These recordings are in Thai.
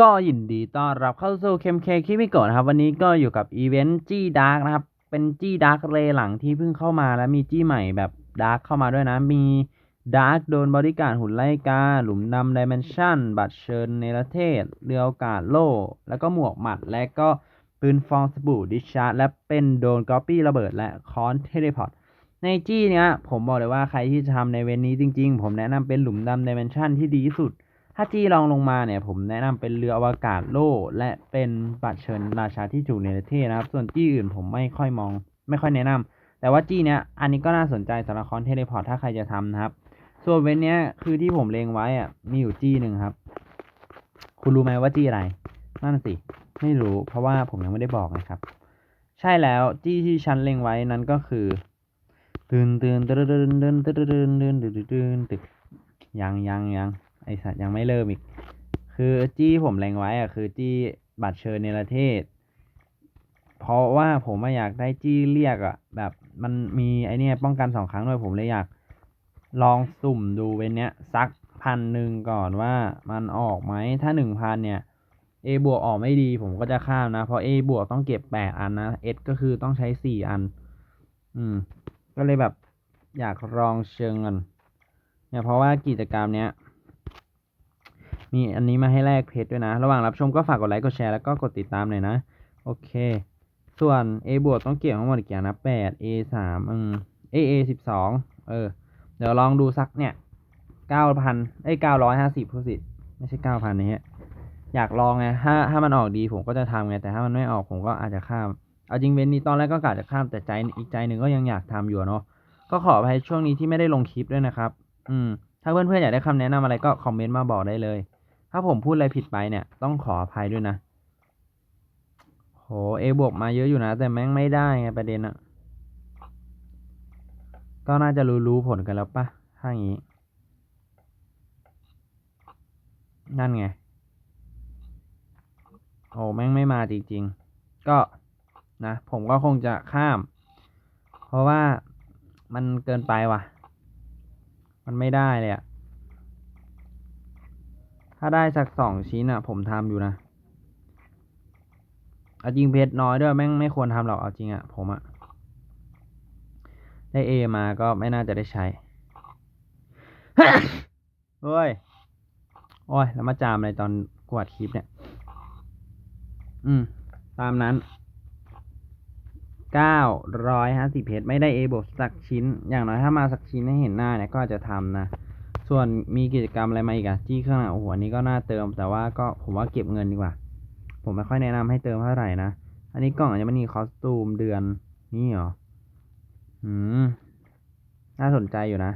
ก็ยินดีต้อนรับเข้าสู่เคมเคคิมิโกะนะครับ วันนี้ก็อยู่กับอีเวนต์จี้ดาร์กนะครับ เป็นจี้ดาร์กเรหลังที่เพิ่งเข้ามาแล้วมีจี้ใหม่แบบดาร์กเข้ามาด้วยนะ มีดาร์กโดนบริการหุ่นไล่กา หลุมดำดิเมนชันบัตรเชิญเนรเทศ เรือโอกาสโล่ แล้วก็หมวกหมัด และก็ปืนฟองสบู่ดิชาร์และเป็นโดนก๊อปปี้ระเบิดและคอนเทเลพอร์ตในจี้เนี้ยผมบอกเลยว่าใครที่จะทำในเวนนี้จริง ๆ ผมแนะนำเป็นหลุมดำดิเมนชันที่ดีที่สุด ถ้าจี้ลองลงมาเนี่ย ผมแนะนำเป็นเรืออวกาศโล่ และเป็นบัตรเชิญราชาที่จูในประเทศนะครับ ส่วนจี้อื่นผมไม่ค่อยมอง ไม่ค่อยแนะนำแต่ว่าจี้เนี้ยอันนี้ก็น่าสนใจสำหรับคอนเทเลพอร์ตถ้าใครจะทำนะครับ ส่วนเว้นเนี้ยคือที่ผมเลงไว้อะมีอยู่จี้หนึ่งครับ คุณรู้ไหมว่าจี้อะไรนั่นสิไม่รู้ เพราะว่าผมยังไม่ได้บอกนะครับ ใช่แล้วจี้ที่ฉันเล็งไว้นั้นก็คือตื่นตื่นตื่นตื่นตื่นตื่นตื่นตื่นตื่นตื่นตึกยังยังยัง ไอสัตว์ยังไม่เริ่มอีก คือจี้ผมเล็งไว้อะคือจี้บัตรเชิญในประเทศ เพราะว่าผมอะอยากได้จี้เรียกอะแบบมันมีไอเนี่ยป้องกันสองครั้งด้วยผมเลยอยาก ลองสุ่มดูเวนเนี้ยสักพันหนึ่งก่อนว่ามันออกไหมถ้าหนึ่งพันเนี่ย A บวกออกไม่ดีผมก็จะข้ามนะ เพราะ A บวกต้องเก็บแปดอันนะ S ก็คือต้องใช้สี่อัน อืม ก็เลยแบบอยากลองเชิงกันเนี่ยเพราะว่ากิจกรรมเนี้ย มีอันนี้มาให้แลกเพชรด้วยนะ ระหว่างรับชมก็ฝากกดไลค์กดแชร์แล้วก็กดติดตามหน่อยนะ โอเค ส่วน A บวกต้องเก็บทั้งหมดกี่นะแปด A สามอืม A A สิบสองเออ เดี๋ยวลองดูสักเนี่ยเก้าพันไอ้เก้าร้อยห้าสิบพูดสิไม่ใช่เก้าพันนี่ฮะอยากลองไงถ้าถ้ามันออกดีผมก็จะทำไงแต่ถ้ามันไม่ออกผมก็อาจจะข้าม เอาจริงเว้นนี้ตอนแรกก็กะจะข้ามแต่ใจอีกใจหนึ่งก็ยังอยากทำอยู่เนาะก็ขออภัยช่วงนี้ที่ไม่ได้ลงคลิปด้วยนะครับ อืม ถ้าเพื่อนๆอยากได้คำแนะนำอะไรก็คอมเมนต์มาบอกได้เลย ถ้าผมพูดอะไรผิดไปเนี่ย ต้องขออภัยด้วยนะโหเอบวกมาเยอะอยู่นะ แต่แม่งไม่ได้ไงประเด็นอะก็น่าจะรู้ๆผลกันแล้วปะถ้าอย่างนี้ นั่นไง โอ้แม่งไม่มาจริงๆ ก็นะ ผมก็คงจะข้าม เพราะว่ามันเกินไปว่ะ มันไม่ได้เลยอะ ถ้าได้สักสองชิ้นอะผมทำอยู่นะเอาจริงเพชรน้อยด้วยแม่งไม่ควรทำหรอกเอาจริงอะผมอะได้เอมาก็ไม่น่าจะได้ใช้เฮ้ย โอ้ย แล้วมาจามอะไรตอนกวาดคลิปเนี่ย อืม ตามนั้น เก้าร้อยห้าสิบเพชรไม่ได้เอบวกสักชิ้น อย่างน้อยถ้ามาสักชิ้นให้เห็นหน้าเนี่ยก็อาจจะทำนะ ส่วนมีกิจกรรมอะไรมาอีกอะจี้เครื่องหนังโอ้โหอันนี้ก็น่าเติม แต่ว่าก็ผมว่าเก็บเงินดีกว่า ผมไม่ค่อยแนะนำให้เติมเท่าไหร่นะ อันนี้กล่องอัญมณีคอสตูมเดือนนี่เหรอ อืม น่าสนใจอยู่นะ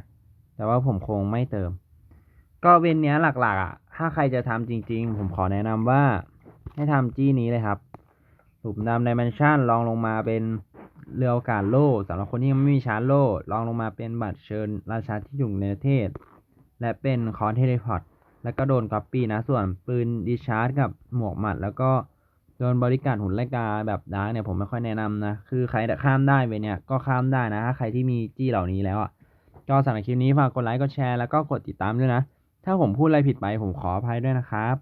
แต่ว่าผมคงไม่เติม ก็เวนเนี้ยหลักๆอะ ถ้าใครจะทำจริง ๆ ผมขอแนะนำว่า ให้ทำจี้นี้เลยครับหลุมดำดิเมนชั่นลองลงมาเป็นเรือโอกาสโล่สำหรับคนที่ยังไม่มีชาร์โล่ลองลงมาเป็นบัตรเชิญราชาที่อยู่ในประเทศ และเป็นคอนเทเลพอร์ตแล้วก็โดนก๊อปปี้นะ ส่วนปืนดิชาร์จกับหมวกหมัด แล้วก็โดนบริการหุ่นไล่กาแบบดาร์กเนี่ยผมไม่ค่อยแนะนำนะ คือใครข้ามได้ไปเนี่ยก็ข้ามได้นะ ถ้าใครที่มีจี้เหล่านี้แล้วอะก็สำหรับคลิปนี้ฝากกดไลค์กดแชร์แล้วก็กดติดตามด้วยนะ ถ้าผมพูดอะไรผิดไปผมขออภัยด้วยนะครับ